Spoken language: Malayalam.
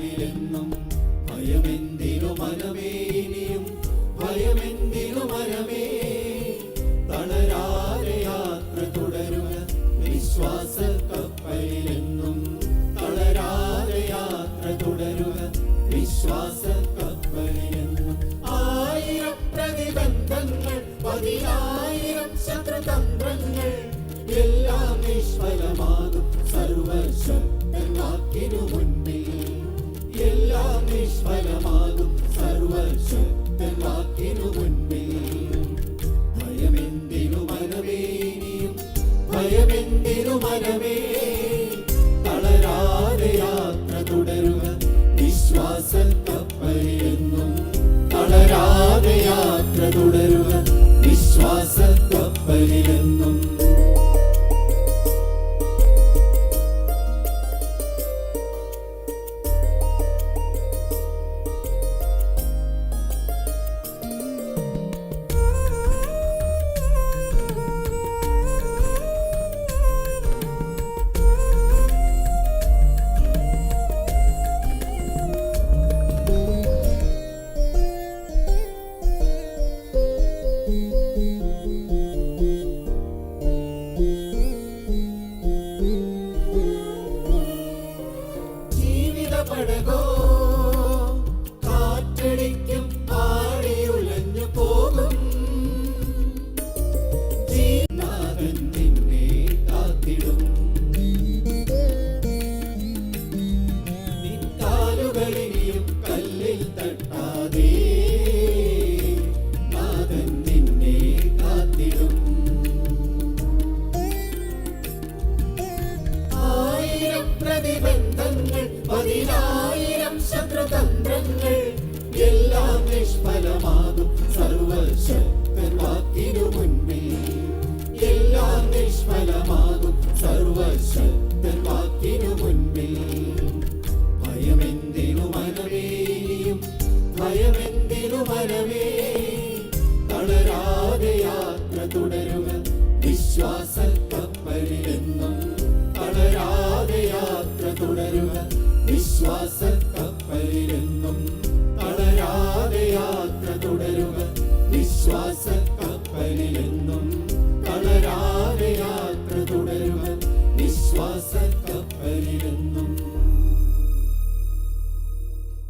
കപ്പലിലെന്നും ഭയമെന്തിനു മനമേ ഇനിയും? ഭയമെന്തിനു മനമേ? തളരാതെ യാത്ര തുടരുക. വിശ്വാസ കപ്പലിലെന്നും തളരാതെ യാത്ര തുടരുക. വിശ്വാസ കപ്പലിലെന്നും ആയിരം പ്രതിബന്ധങ്ങൾ പതിനായിരം ശത്രുതന്ത്രങ്ങൾ എല്ലാം നിഷ്ഫലമാകും. എല്ലാം നിഷ്ഫലമാകും സർവശക്തൻ വാക്കിനു മുൻപിൽ. ഭയമെന്തിനു മനമേ ഇനിയും? ഭയമെന്തിനു മനമേ? തളരാതെ യാത്ര തുടരുക. വിശ്വാസ പ്രതിബന്ധങ്ങൾ പതിനായിരം ശത്രുതന്ത്രങ്ങൾ. വിശ്വാസ